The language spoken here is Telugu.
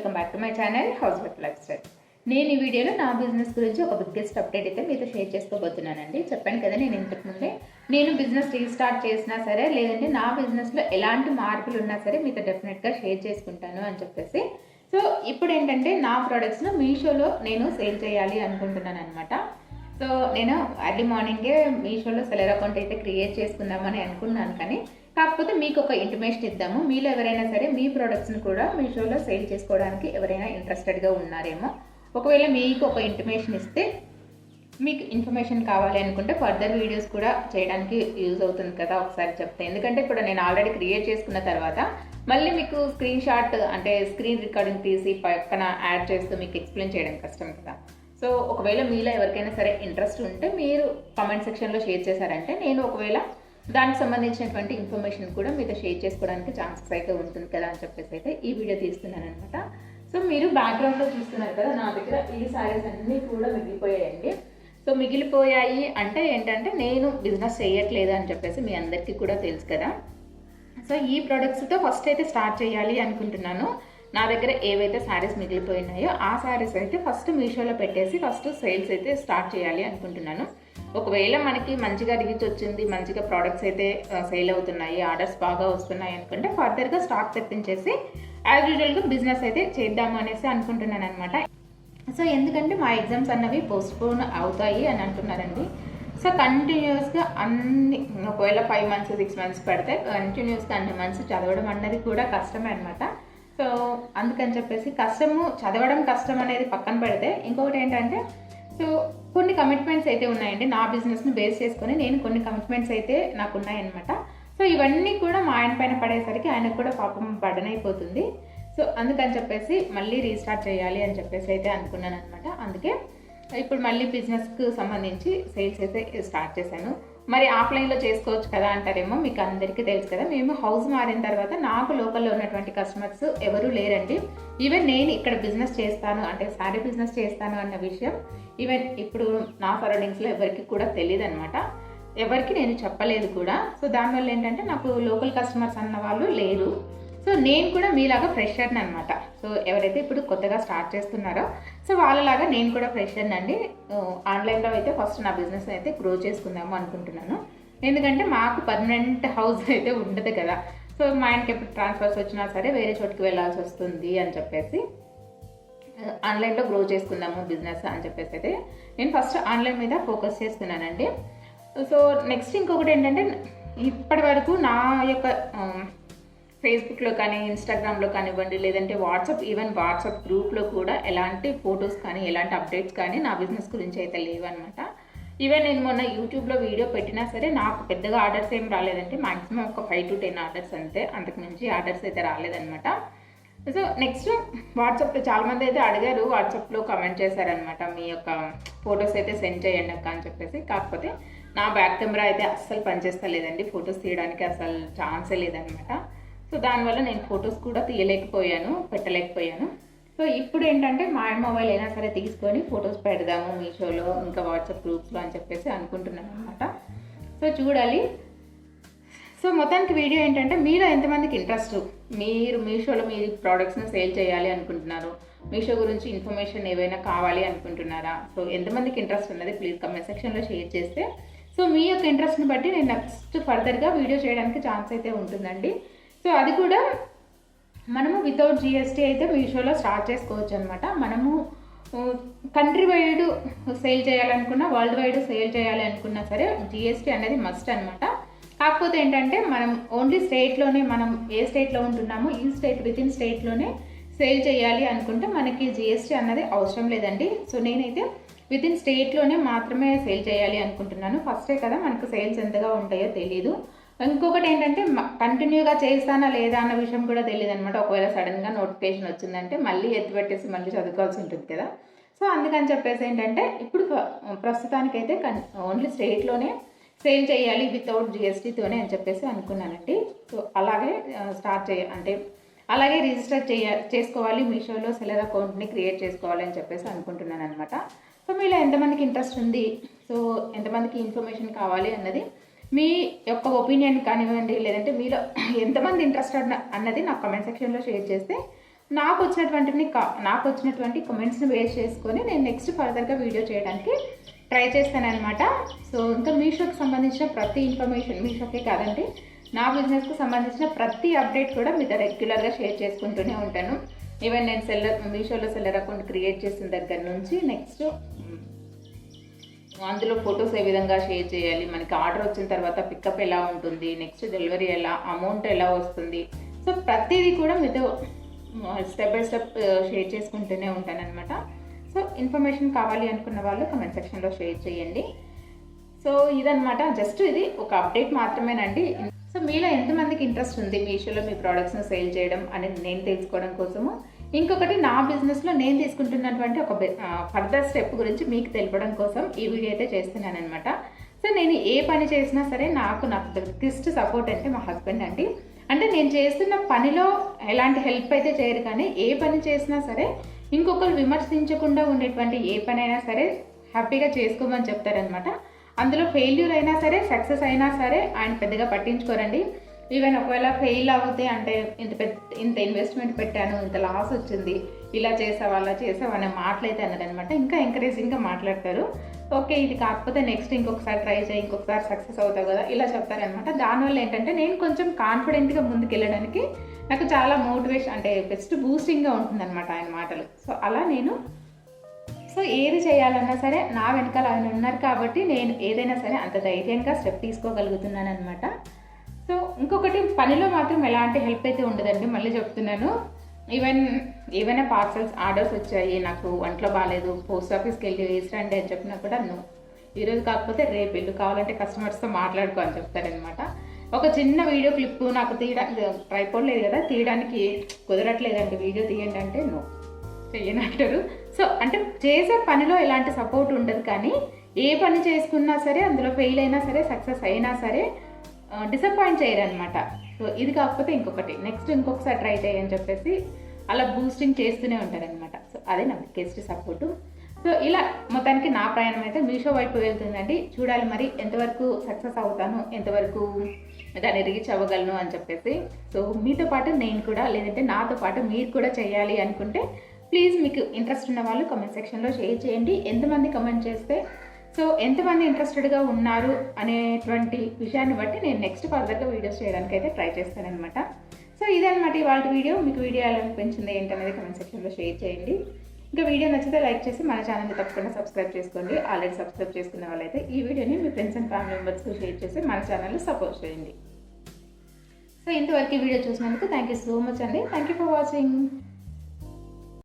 Welcome back to my channel housewife lifestyle నేను ఈ వీడియోలో నా బిజినెస్ గురించి ఒక బిగ్గెస్ట్ అప్డేట్ అయితే మీతో షేర్ చేసుకోబోతున్నానండి. చెప్పాను కదా నేను ఇంతకుముందే నేను బిజినెస్ రీస్టార్ట్ చేసినా సరే లేదంటే నా బిజినెస్లో ఎలాంటి మార్పులు ఉన్నా సరే మీతో డెఫినెట్గా షేర్ చేసుకుంటాను అని చెప్పేసి. సో ఇప్పుడు ఏంటంటే నా ప్రోడక్ట్స్ను మీషోలో నేను సేల్ చేయాలి అనుకుంటున్నాను అనమాట సో నేను అర్లీ మార్నింగే మీషోలో సెలర్ అకౌంట్ అయితే క్రియేట్ చేసుకుందామని అనుకున్నాను కానీ కాకపోతే మీకు ఒక ఇంటిమేషన్ ఇద్దాము. మీలో ఎవరైనా సరే మీ ప్రోడక్ట్స్ని కూడా మీ షోలో సేల్ చేసుకోవడానికి ఎవరైనా ఇంట్రెస్టెడ్గా ఉన్నారేమో. ఒకవేళ మీకు ఒక ఇంటిమేషన్ ఇస్తే మీకు ఇన్ఫర్మేషన్ కావాలి అనుకుంటే ఫర్దర్ వీడియోస్ కూడా చేయడానికి యూజ్ అవుతుంది కదా ఒకసారి చెప్తే. ఎందుకంటే ఇప్పుడు నేను ఆల్రెడీ క్రియేట్ చేసుకున్న తర్వాత మళ్ళీ మీకు స్క్రీన్ షాట్ అంటే స్క్రీన్ రికార్డింగ్ తీసి పక్కన యాడ్ చేస్తూ మీకు ఎక్స్ప్లెయిన్ చేయడం కష్టం కదా. సో ఒకవేళ మీలో ఎవరికైనా సరే ఇంట్రెస్ట్ ఉంటే మీరు కామెంట్ సెక్షన్లో షేర్ చేశారంటే నేను ఒకవేళ దానికి సంబంధించినటువంటి ఇన్ఫర్మేషన్ కూడా మీతో షేర్ చేసుకోవడానికి ఛాన్సెస్ అయితే ఉంటుంది కదా అని చెప్పేసి అయితే ఈ వీడియో తీస్తున్నాను అనమాట సో మీరు బ్యాక్గ్రౌండ్లో చూస్తున్నారు కదా నా దగ్గర ఈ సారీస్ అన్నీ కూడా మిగిలిపోయాయండి. సో మిగిలిపోయాయి అంటే ఏంటంటే నేను బిజినెస్ చేయట్లేదు అని చెప్పేసి మీ అందరికీ కూడా తెలుసు కదా. సో ఈ ప్రొడక్ట్స్తో ఫస్ట్ అయితే స్టార్ట్ చేయాలి అనుకుంటున్నాను. నా దగ్గర ఏవైతే శారీస్ మిగిలిపోయినాయో ఆ శారీస్ అయితే ఫస్ట్ మీషోలో పెట్టేసి ఫస్ట్ సేల్స్ అయితే స్టార్ట్ చేయాలి అనుకుంటున్నాను. ఒకవేళ మనకి మంచిగా రీచ్ వచ్చింది మంచిగా ప్రోడక్ట్స్ అయితే సేల్ అవుతున్నాయి ఆర్డర్స్ బాగా వస్తున్నాయి అనుకుంటే ఫర్దర్గా స్టాక్ తెప్పించేసి యాజ్ యూజువల్గా బిజినెస్ అయితే చేద్దాము అనేసి అనుకుంటున్నాను అనమాట సో ఎందుకంటే మా ఎగ్జామ్స్ అన్నవి పోస్ట్పోన్ అవుతాయి అని అంటున్నారండి. సో కంటిన్యూస్గా అన్ని ఒకవేళ ఫైవ్ మంత్స్ సిక్స్ మంత్స్ పెడితే కంటిన్యూస్గా అన్ని మంత్స్ చదవడం అన్నది కూడా కష్టమే అనమాట సో అందుకని చెప్పేసి కష్టము చదవడం కష్టం అనేది పక్కన పెడితే ఇంకొకటి ఏంటంటే సో కొన్ని కమిట్మెంట్స్ అయితే ఉన్నాయండి. నా బిజినెస్ని బేస్ చేసుకొని నేను కొన్ని కమిట్మెంట్స్ అయితే నాకు ఉన్నాయన్నమాట. సో ఇవన్నీ కూడా మా ఆయన పైన పడేసరికి ఆయనకు కూడా పాపం పడనైపోతుంది సో అందుకని చెప్పేసి మళ్ళీ రీస్టార్ట్ చేయాలి అని చెప్పేసి అయితే అనుకున్నాను అనమాట అందుకే ఇప్పుడు మళ్ళీ బిజినెస్కి సంబంధించి సేల్స్ అయితే స్టార్ట్ చేశాను. మరి ఆఫ్లైన్లో చేసుకోవచ్చు కదా అంటారేమో మీకు అందరికీ తెలుసు కదా. మేము హౌస్ మారిన తర్వాత నాకు లోకల్లో ఉన్నటువంటి కస్టమర్స్ ఎవరు లేరండి. ఈవెన్ నేను ఇక్కడ బిజినెస్ చేస్తాను అంటే శారీ బిజినెస్ చేస్తాను అన్న విషయం ఈవెన్ ఇప్పుడు నా సరౌండింగ్స్లో ఎవరికి కూడా తెలియదు అనమాట ఎవరికి నేను చెప్పలేదు కూడా. సో దానివల్ల ఏంటంటే నాకు లోకల్ కస్టమర్స్ అన్న వాళ్ళు లేరు. సో నేను కూడా మీలాగా ఫ్రెషర్ని అనమాట సో ఎవరైతే ఇప్పుడు కొత్తగా స్టార్ట్ చేస్తున్నారో సో వాళ్ళలాగా నేను కూడా ఫ్రెషర్ని అండి. ఆన్లైన్లో అయితే ఫస్ట్ నా బిజినెస్ అయితే గ్రో చేసుకుందాము అనుకుంటున్నాను. ఎందుకంటే మాకు పర్మనెంట్ హౌస్ అయితే ఉండదు కదా. సో మా ఆయనకి ఎప్పుడు ట్రాన్స్ఫర్స్ వచ్చినా సరే వేరే చోటుకి వెళ్ళాల్సి వస్తుంది అని చెప్పేసి ఆన్లైన్లో గ్రో చేసుకుందాము బిజినెస్ అని చెప్పేసి అయితే నేను ఫస్ట్ ఆన్లైన్ మీద ఫోకస్ చేస్తున్నానండి. సో నెక్స్ట్ ఇంకొకటి ఏంటంటే ఇప్పటి వరకు నా యొక్క ఫేస్బుక్లో కానీ ఇన్స్టాగ్రామ్లో కానివ్వండి లేదంటే వాట్సాప్ ఈవెన్ వాట్సాప్ గ్రూప్లో కూడా ఎలాంటి ఫొటోస్ కానీ ఎలాంటి అప్డేట్స్ కానీ నా బిజినెస్ గురించి అయితే లేవన్నమాట. ఈవెన్ నేను మొన్న యూట్యూబ్లో వీడియో పెట్టినా సరే నాకు పెద్దగా ఆర్డర్స్ ఏం రాలేదంటే మాక్సిమం ఒక ఫైవ్ టు టెన్ ఆర్డర్స్ అంతే. అంతకుమించి ఆర్డర్స్ అయితే రాలేదనమాట సో నెక్స్ట్ వాట్సాప్లో చాలామంది అయితే అడిగారు వాట్సాప్లో కమెంట్ చేశారనమాట మీ యొక్క ఫొటోస్ అయితే సెండ్ చేయండి అక్క అని చెప్పేసి. కాకపోతే నా బ్యాక్ కెమెరా అయితే అస్సలు పనిచేస్తలేదండి ఫొటోస్ తీయడానికి అసలు ఛాన్సే లేదనమాట సో దానివల్ల నేను ఫొటోస్ కూడా తీయలేకపోయాను పెట్టలేకపోయాను. సో ఇప్పుడు ఏంటంటే మా మొబైల్ అయినా సరే తీసుకొని ఫొటోస్ పెడదాము మీషోలో ఇంకా వాట్సాప్ గ్రూప్స్లో అని చెప్పేసి అనుకుంటున్నాను అనమాట సో చూడాలి. సో మొత్తానికి వీడియో ఏంటంటే మీలో ఎంతమందికి ఇంట్రెస్ట్ మీరు మీషోలో మీ ప్రోడక్ట్స్ని సేల్ చేయాలి అనుకుంటున్నారు? మీషో గురించి ఇన్ఫర్మేషన్ ఏవైనా కావాలి అనుకుంటున్నారా? సో ఎంతమందికి ఇంట్రెస్ట్ ఉన్నది ప్లీజ్ కమెంట్ సెక్షన్లో షేర్ చేస్తే. సో మీ యొక్క ఇంట్రెస్ట్ని బట్టి నేను నెక్స్ట్ ఫర్దర్గా వీడియో చేయడానికి ఛాన్స్ అయితే ఉంటుందండి. సో అది కూడా మనము వితౌట్ జిఎస్టీ అయితే మీషోలో స్టార్ట్ చేసుకోవచ్చు అనమాట మనము కంట్రీ వైడ్ సేల్ చేయాలనుకున్నా వరల్డ్ వైడ్ సేల్ చేయాలి అనుకున్నా సరే జిఎస్టీ అనేది మస్ట్ అనమాట కాకపోతే ఏంటంటే మనం ఓన్లీ స్టేట్లోనే మనం ఏ స్టేట్లో ఉంటున్నామో ఈ స్టేట్ విత్ ఇన్ స్టేట్లోనే సేల్ చేయాలి అనుకుంటే మనకి జిఎస్టీ అన్నది అవసరం లేదండి. సో నేనైతే విత్ ఇన్ స్టేట్లోనే మాత్రమే సేల్ చేయాలి అనుకుంటున్నాను. ఫస్టే కదా మనకు సేల్స్ ఎంతగా ఉంటాయో తెలీదు. ఇంకొకటి ఏంటంటే కంటిన్యూగా చేస్తానా లేదా అన్న విషయం కూడా తెలియదు అనమాట ఒకవేళ సడన్గా నోటిఫికేషన్ వచ్చిందంటే మళ్ళీ ఎత్తిపెట్టేసి మళ్ళీ చదువుకోవాల్సి ఉంటుంది కదా. సో అందుకని చెప్పేసి ఏంటంటే ఇప్పుడు ప్రస్తుతానికైతే కన్ ఓన్లీ స్టేట్లోనే సేల్ చేయాలి వితౌట్ జిఎస్టీతోనే అని చెప్పేసి అనుకున్నానండి. సో అలాగే స్టార్ట్ చేయ అంటే అలాగే రిజిస్టర్ చేయ చేసుకోవాలి మీషోలో సెలర్ అకౌంట్ని క్రియేట్ చేసుకోవాలి అని చెప్పేసి అనుకుంటున్నాను అనమాట సో మీలో ఎంతమందికి ఇంట్రెస్ట్ ఉంది? సో ఎంతమందికి ఇన్ఫర్మేషన్ కావాలి అన్నది మీ యొక్క ఒపీనియన్ కానివ్వండి లేదంటే మీలో ఎంతమంది ఇంట్రెస్టెడ్ అన్నది నాకు కమెంట్ సెక్షన్లో షేర్ చేస్తే నాకు వచ్చినటువంటిని కా- నాకు వచ్చినటువంటి కమెంట్స్ని బేస్ చేసుకొని నేను నెక్స్ట్ ఫర్దర్గా వీడియో చేయడానికి ట్రై చేస్తానమాట సో ఇంకా మీషోకి సంబంధించిన ప్రతి ఇన్ఫర్మేషన్ మీషోకే కాదండి నా బిజినెస్కి సంబంధించిన ప్రతి అప్డేట్ కూడా మీతో రెగ్యులర్గా షేర్ చేసుకుంటూనే ఉంటాను. ఈవెన్ నేను సెల్లర్ మీషోలో సెల్లర్ అకౌంట్ క్రియేట్ చేసిన దగ్గర నుంచి నెక్స్ట్ అందులో ఫొటోస్ ఏ విధంగా షేర్ చేయాలి? మనకి ఆర్డర్ వచ్చిన తర్వాత పికప్ ఎలా ఉంటుంది? నెక్స్ట్ డెలివరీ ఎలా? అమౌంట్ ఎలా వస్తుంది? సో ప్రతిదీ కూడా మీతో స్టెప్ బై స్టెప్ షేర్ చేసుకుంటూనే ఉంటానన్నమాట. సో ఇన్ఫర్మేషన్ కావాలి అనుకున్న వాళ్ళు కమెంట్ సెక్షన్లో షేర్ చేయండి. సో ఇదనమాట జస్ట్ ఇది ఒక అప్డేట్ మాత్రమేనండి. సో మీలో ఎంతమందికి ఇంట్రెస్ట్ ఉంది మీషోలో మీ ప్రోడక్ట్స్ను సేల్ చేయడం అనేది నేను తెలుసుకోవడం కోసము. ఇంకొకటి నా బిజినెస్లో నేను తీసుకుంటున్నటువంటి ఒక ఫర్దర్ స్టెప్ గురించి మీకు తెలపడం కోసం ఈ వీడియో అయితే చేస్తున్నానమాట సో నేను ఏ పని చేసినా సరే నాకు నాకు బిగ్గెస్ట్ సపోర్ట్ అంటే మా హస్బెండ్ అండి. అంటే నేను చేస్తున్న పనిలో ఎలాంటి హెల్ప్ అయితే చేయరు కానీ ఏ పని చేసినా సరే ఇంకొకరు విమర్శించకుండా ఉండేటువంటి ఏ పని అయినా సరే హ్యాపీగా చేసుకోమని చెప్తారనమాట అందులో ఫెయిల్యూర్ అయినా సరే సక్సెస్ అయినా సరే ఆయన పెద్దగా పట్టించుకోరండి. ఈవెన్ ఒకవేళ ఫెయిల్ అవుతే అంటే ఇంత పెద్ద ఇంత ఇన్వెస్ట్మెంట్ పెట్టాను ఇంత లాస్ వచ్చింది ఇలా చేసావు అలా చేసావు అనే మాటలైతే అన్నారనమాట ఇంకా ఎంకరేజింగ్గా మాట్లాడతారు. ఓకే ఇది కాకపోతే నెక్స్ట్ ఇంకొకసారి ట్రై చేయి ఇంకొకసారి సక్సెస్ అవుతావు కదా ఇలా చెప్తారనమాట. దానివల్ల ఏంటంటే నేను కొంచెం కాన్ఫిడెంట్గా ముందుకు వెళ్ళడానికి నాకు చాలా మోటివేషన్ అంటే బెస్ట్ బూస్టింగ్గా ఉంటుందన్నమాట ఆయన మాటలు. సో అలా నేను సో ఏది చేయాలన్నా సరే నా వెనకాల ఆయన ఉన్నారు కాబట్టి నేను ఏదైనా సరే అంత ధైర్యంగా స్టెప్ తీసుకోగలుగుతున్నాను అనమాట సో ఇంకొకటి పనిలో మాత్రం ఎలాంటి హెల్ప్ అయితే ఉండదండి మళ్ళీ చెప్తున్నాను. ఈవెన్ ఏవైనా పార్సల్స్ ఆర్డర్స్ వచ్చాయి నాకు ఒంట్లో బాగాలేదు పోస్ట్ ఆఫీస్కి వెళ్ళి వేసిరండి అని చెప్పినా కూడా నువ్వు ఈరోజు కాకపోతే రేపు ఇల్లు కావాలంటే కస్టమర్స్తో మాట్లాడుకో అని చెప్తారనమాట ఒక చిన్న వీడియో క్లిప్ నాకు తీయడానికి ట్రైపోర్డ్ లేదు కదా తీయడానికి కుదరట్లేదండి. వీడియో తీయండి అంటే నువ్వు చెయ్యనంటారు. సో అంటే చేసే పనిలో ఎలాంటి సపోర్ట్ ఉండదు కానీ ఏ పని చేసుకున్నా సరే అందులో ఫెయిల్ అయినా సరే సక్సెస్ అయినా సరే డిసప్పాయింట్ చేయరనమాట సో ఇది కాకపోతే ఇంకొకటి. నెక్స్ట్ ఇంకొకసారి ట్రై చేయని చెప్పేసి అలా బూస్టింగ్ చేస్తూనే ఉంటారనమాట సో అదే నా బిగ్గెస్ట్ సపోర్టు సో ఇలా మొత్తానికి నా ప్రయాణం అయితే మీషో వైపు వెళ్తుందండి. చూడాలి మరి ఎంతవరకు సక్సెస్ అవుతాను ఎంతవరకు దాన్ని రీచ్ అవ్వగలను అని చెప్పేసి. సో మీతో పాటు నేను కూడా లేదంటే నాతో పాటు మీరు కూడా చేయాలి అనుకుంటే ప్లీజ్ మీకు ఇంట్రెస్ట్ ఉన్న వాళ్ళు కమెంట్ సెక్షన్లో షేర్ చేయండి. ఎంతమంది కమెంట్ చేస్తే సో ఎంతమంది ఇంట్రెస్టెడ్గా ఉన్నారు అనేటువంటి విషయాన్ని బట్టి నేను నెక్స్ట్ ఫర్దర్గా వీడియోస్ చేయడానికి అయితే ట్రై చేస్తానమాట సో ఇదనమాట ఇవాళ వీడియో మీకు వీడియో ఎలా అనిపించింది ఏంటనేది కమెంట్ సెక్షన్లో షేర్ చేయండి. ఇంకా వీడియో నచ్చితే లైక్ చేసి మన ఛానల్ని తప్పకుండా సబ్స్క్రైబ్ చేసుకోండి. ఆల్రెడీ సబ్స్క్రైబ్ చేసుకున్న వాళ్ళైతే ఈ వీడియోని మీ ఫ్రెండ్స్ అండ్ ఫ్యామిలీ మెంబర్స్కి షేర్ చేసి మన ఛానల్ని సపోర్ట్ చేయండి. సో ఇంతవరకు వీడియో చూసినందుకు థ్యాంక్ యూ సో మచ్ అండి. Thank you for watching